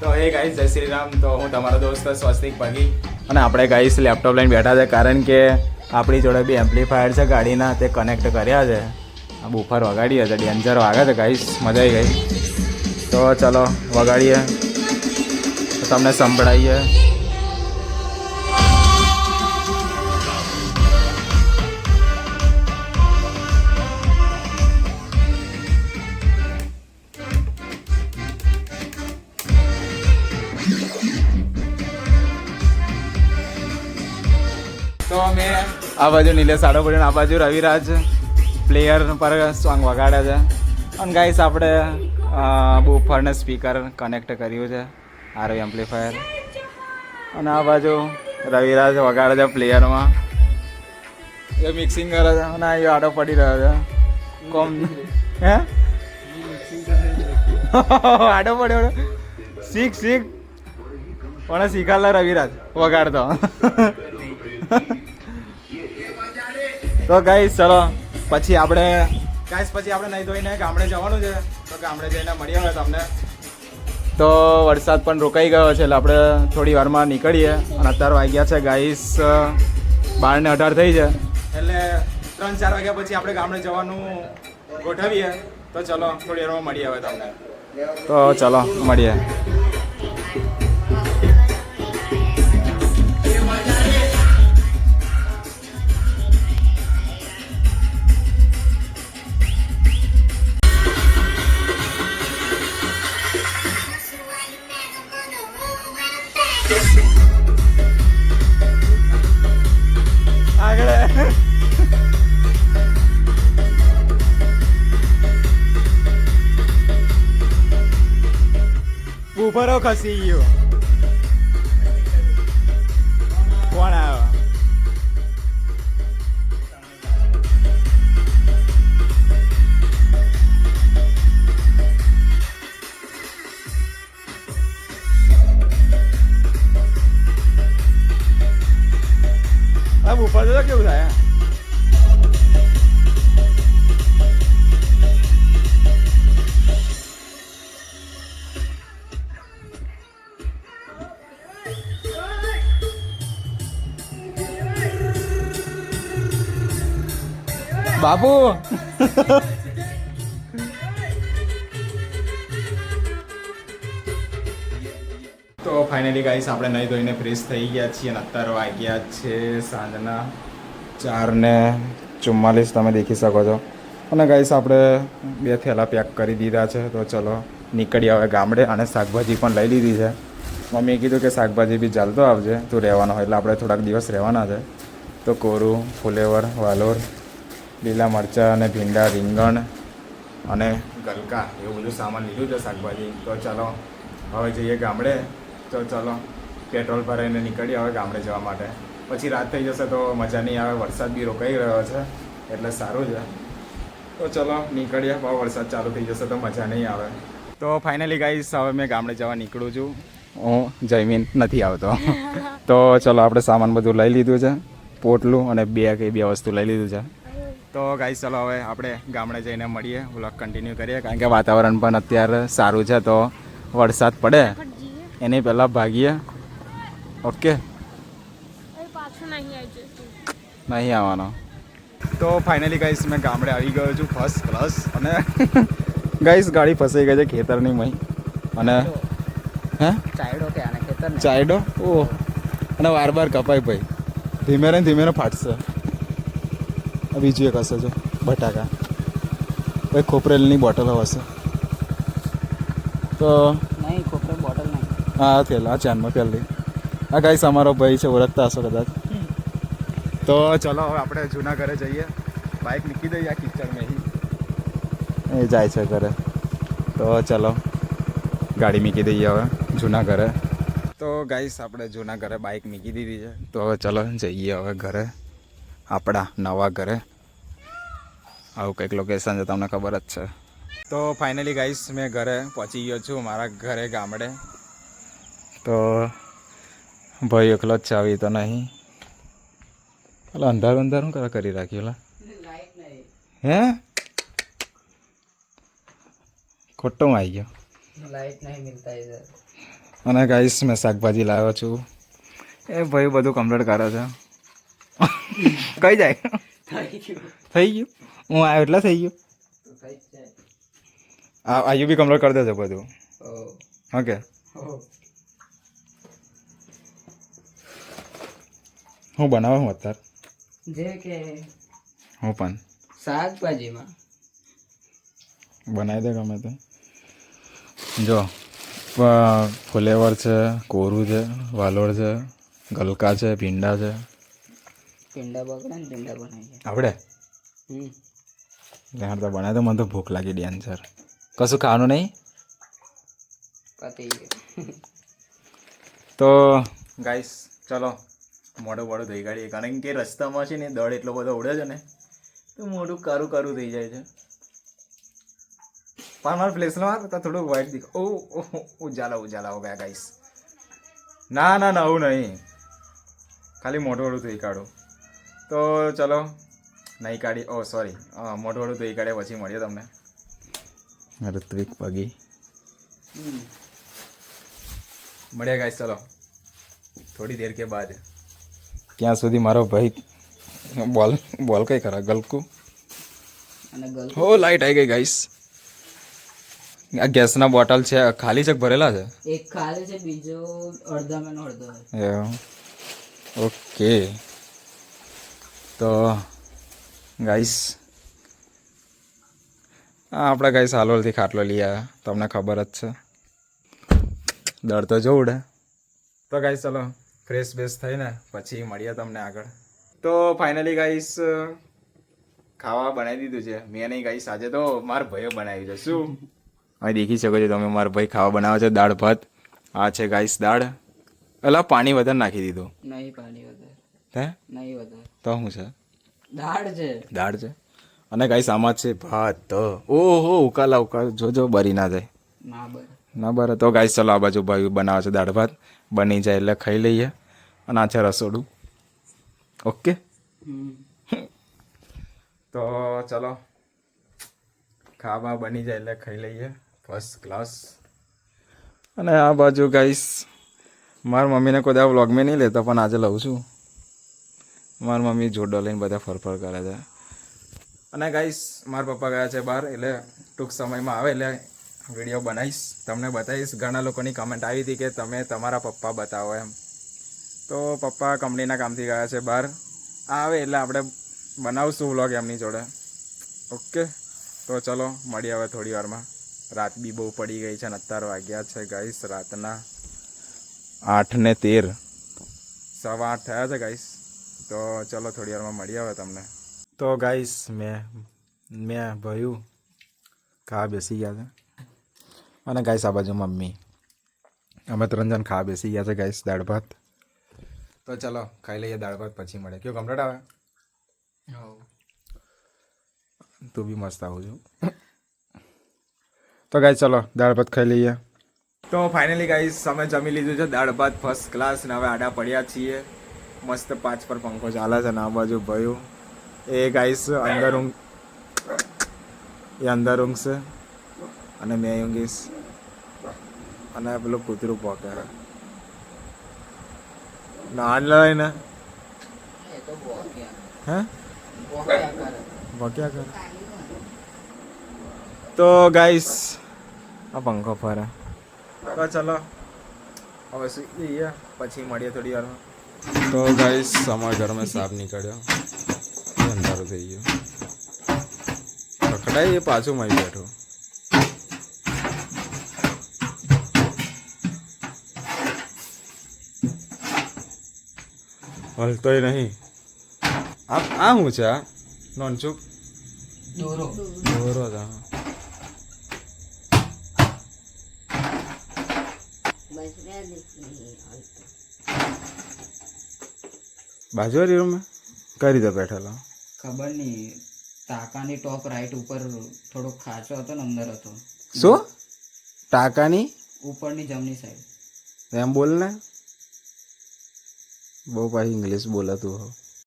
તો એ ગાઈસ જય શ્રી રામ. તો હું તમારો દોસ્ત સ્વસ્તિક પગી અને આપણે ગાઈસ લેપટોપ લઈને બેઠા છે, કારણ કે આપણી જોડે બી એમ્પ્લીફાયર છે ગાડીના, તે કનેક્ટ કર્યા છે. આ બુફર વગાડીએ છે ડેન્જર વાગે છે ગાઈસ મજા આવી ગઈ. તો ચલો, વગાડીએ. તમને સંભળાઈએ. આ બાજુ નિલેશ આડો પડ્યો આ બાજુ રવિરાજ પ્લેયર પર સોંગ વગાડે છે. અને ગાઈસ આપણે બુફરને સ્પીકર કનેક્ટ કર્યું છે આર એમ્પ્લીફાયર અને આ બાજુ રવિરાજ વગાડે છે પ્લેયરમાં એ મિક્સિંગ કરે છે અને આ આડો પડી રહ્યો છે. કોમ હે? આડો પડ્યો શીખ શીખ. પણ શીખાડલા રવિરાજ? વગાડતો. તો ગાઈસ ચલો, પછી આપણે ગાઈસ પછી આપણે નહીં ધોઈને ગામડે જવાનું છે. તો ગામડે જઈને મળીએ હવે તમને. તો વરસાદ પણ રોકાઈ ગયો છે, એટલે આપણે થોડી વારમાં નીકળીએ. અને અત્યારે વાગ્યા છે ગાઈસ બાર ને અઢાર થઈ છે. એટલે ત્રણ, ચાર વાગ્યા પછી આપણે ગામડે જવાનું ગોઠવીએ. તો ચલો, થોડી વારમાં મળીએ હવે તમને. તો ચલો, મળીએ. બુફરો ખસી બાબુ તો ફાઇનલી ગાઈસ આપણે નહીં ધોઈને ફ્રેશ થઈ ગયા છીએ અને અત્યારે વાગ્યા છે સાંજના ચાર ને ચુમ્માલીસ, તમે દેખી શકો છો. અને ગાઈસ આપણે બે થેલા પેક કરી દીધા છે. તો ચલો, નીકળી હવે ગામડે અને શાકભાજી પણ લઈ લીધી છે. મમ્મીએ કીધું કે શાકભાજી બી ચાલતો આવજે, તું રહેવાનો હોય એટલે આપણે થોડાક દિવસ રહેવાના છે. તો કોરું, ફુલેવર, વાલોર લીલા મરચાં અને ભીંડા રીંગણ અને ગલકા. એવું બધું સામાન લીધું છે શાકભાજી. તો ચાલો હવે જઈએ ગામડે. તો ચાલો પેટ્રોલ ભરાઈને નીકળીએ હવે ગામડે જવા માટે. પછી રાત થઈ જશે તો મજા નહીં આવે. વરસાદ બી રોકાઈ રહ્યો છે એટલે સારું છે. તો ચલો નીકળીએ. બહુ વરસાદ ચાલુ થઈ જશે તો મજા નહીં આવે. તો ફાઇનલી ગાઈસ હવે મેં ગામડે જવા નીકળું છું. હું જયમીન નથી આવતો. તો ચલો આપણે સામાન બધું લઈ લીધું છે. પોટલું અને બેગ એ બે વસ્તુ લઈ લીધું છે. તો ગાઈસ ચલો હવે આપણે ગામડે જઈને મળીએ. વ્લોગ કન્ટિન્યુ કરીએ કારણ કે વાતાવરણ પણ અત્યારે સારું છે તો વરસાદ પડે. એની પહેલાં ભાગીએ. ઓકે પાછું નહીં આવી નહીં આવવાનો. તો ફાઇનલી ગાઈસ મેં ગામડે આવી ગયો છું ફર્સ્ટ ક્લાસ અને ગાઈસ ગાડી ફસાઈ ગઈ છે ખેતરની મય અને હે? ચાયડો કે આને ખેતર ચાયડો? ઓ અને વાર વાર કપાય ભાઈ. ધીમે ને ધીમે ફાટશે. બીજું એક હશે જો બટાકા. ભાઈ ખોપરેલની બોટલ હશે. તો નહીં ખોપરે બોટલ નહીં. હા પેલા આ ચાનમાં પહેલી આ ગાઈસ અમારો ભાઈ છે ઓળખતા હશો કદાચ. તો ચલો હવે આપણે જૂના ઘરે જઈએ. બાઇક મૂકી દઈએ આ કિચડમાં એ જાય છે ઘરે. તો ચલો ગાડી મૂકી દઈએ હવે જૂના ઘરે. તો ગાઈસ આપણે જૂના ઘરે બાઇક મૂકી દીધી છે. તો હવે ચલો જઈએ હવે ઘરે. આપણા નવા ઘરે. આવું કંઈક લોકેશન છે તમને ખબર જ છે. તો ફાઇનલી ગાઈસ મેં ઘરે પહોંચી ગયો છું મારા ઘરે ગામડે. તો ભાઈ એકલો જ છે આવી તો નહીં. એટલે અંધારું અંધારું કરા કરી રાખ્યું હે? ખોટું આવી ગયો. અને ગાઈસ મેં શાકભાજી લાવ્યો છું. એ ભાઈ બધું કમ્પ્લીટ કરે છે. કઈ જાય? થઈ ગયું. હું આવ્યો એટલે થઈ ગયું? આયુ બી કમ્પ્લીટ કરી દેજો બધું. ઓકે. હું બનાવું હું અત્યારે? જે કે હું પણ. શાકભાજીમાં. બનાવી દે ગમે તે. જો ફ્લેવર છે કોરું છે વાલોર છે ગલકા છે ભીંડા છે. પીંડા બગડે ને પીંડા બનાવીએ આવડે? હમ. ત્યાં તો બનાવે તો મને તો ભૂખ લાગી ડેન્સર કશું ખાવાનું નહીં? પતી તો ગાઈસ ચલો. મોઢું મોઢું થઈ કાઢીએ. કારણ કે રસ્તામાં છે ને દળ એટલો બધો ઉડે છે ને તો મોઢું કારું કારું થઈ જાય છે. પણ મારા ફ્લેશમાં તો થોડું વાઇટ દીખ ઓ, ઉજાલા ઉજાલા હો ગયા ગાઈસ. ના ના ના આવું નહીં. ખાલી મોઢું મોઢું થઈ કાઢું. તો ચલો નહીં કાઢી. ઓ સોરી મોઢું મોઢું થઈ કાઢ્યા પછી મળીએ તમને. ઋત્વિક પગી. મળ્યા ગાઈસ ચલો. થોડી દેર કે બાદ. ત્યાં સુધી મારો ભાઈ બોલ બોલ કઈ ખરા ગલકુ? હો લાઈટ આવી ગઈ ગાઈસ આ ગેસના બોટલ છે ખાલી છે ભરેલા છે? એક ખાલી છે બીજો અડધા મેનો અડધો ઓકે. તો ગાઈસ આ આપણે ગાઈસ હાલોલથી ખાટલો લઈ આવ્યા. તમને ખબર જ છે. દર તો જોવડે તો ગાઈસ ચલો ફ્રેશ બેશ થઈને પછી મળીએ તમને આગળ. તો ફાઇનલી ગાઈસ ખાવા બનાવી દીધું છે. મેં નહીં ગાઈસ આજે તો મારા ભાઈએ બનાવ્યું છે. શું? અહીં દેખી શકો છો તમે, મારા ભાઈ ખાવા બનાવે છે. દાળ ભાત. આ છે ગાઈસ દાળ. એટલે પાણી વધારે નાખી દીધું. નહીં, પાણી વધારે. હે? નહીં વધારે. તો શું છે? દાળ છે. દાળ છે? અને કઈ આમાં છે ભાત તો ઓહો ઉકાલા ઉકાલ. જોજો બરી ના જાય. ના બરે. ના બરાબર તો ગાઈસ ચલો આ બાજુ ભાઈ બનાવે છે દાળ ભાત. બની જાય એટલે ખાઈ લઈએ. અને આ છે રસોડું. ઓકે? તો ચલો. ખાવા બની જાય એટલે ખાઈ લઈએ. ફર્સ્ટ ક્લાસ અને આ બાજુ ગાઈસ મારા મમ્મીને કોઈ દા વ્લોગમાં નહીં લેતો પણ આજે લઉં છું. મારી મમ્મી જોડો લઈને બધા ફરફર કરે છે. અને ગાઈસ મારા પપ્પા ગયા છે બહાર, એટલે ટૂંક સમયમાં આવે, એટલે વીડિયો બનાવીશ. તમને બતાવીશ, ઘણા લોકોની કમેન્ટ આવી હતી કે તમે તમારા પપ્પા બતાવો એમ. તો પપ્પા કંપનીના કામથી ગયા છે બહાર. આવે, એટલે આપણે બનાવશું વ્લોગ એમની જોડે. ઓકે તો ચલો, મળીએ હવે થોડી વારમાં. રાત બી બહુ પડી ગઈ છે અને અત્યાર વાગ્યા છે ગાઈસ રાતના આઠ ને તેર. સવા આઠ થયા છે ગાઈસ તો ચલો થોડી વારમાં મળી આવે તમને. તો ગાઈસ મેં મેં ભયું ખાવા બેસી ગયા છે. અને ગાઈસ આ બાજુ મમ્મી. અમે ત્રણ જણ ખાવા બેસી ગયા છે ગાઈસ દાળ ભાત. તો ચલો ખાઈ લઈએ દાળ ભાત પછી મળે. કેવું કમ્પ્લેટ આવે? તું બી મસ્ત આવું છું. તો ગાઈસ ચલો દાળ ભાત ખાઈ લઈએ. તો ફાઇનલી ગાઈસ અમે જમી લીધું છે દાળ ભાત ફર્સ્ટ ક્લાસ ને હવે આડા પડ્યા છીએ. મસ્ત પાંચ પર પંખો ચાલે છે ને આ બાજુ ભયું. એ ગાઈસ અંદર ઊંઘ એ અંદર ઊંઘશે અને મેં ઊંઘીશ. અને પેલું કૂતરું પોકે ના લડાય ને. હે? કરે. તો ગાઈસ આ પંખો ફરે. તો ચલો. હવે સુઈ જઈએ પછી મળીએ થોડી વારમાં. તો ગાઈસ અમારા ઘરમાં સાપ નીકળ્યો. અંધારું થઈ ગયું. પકડાય એ પાછું મળી બેઠો. હલતોય નહીં. આ આ હું છે આ? નોનચુક દોરો. દોરો હતો બાજુવાળી રૂમમાં કઈ રીતે બેઠેલો? ખબર નહીં. ટાંકાની ટોપ રાઈટ ઉપર થોડો ખાંચો હતો ને અંદર હતો. શું? ટાકાની? ઉપરની જમણી સાઈડ એમ બોલ ને. બહુ પાછી ઇંગ્લિશ બોલાતું હો.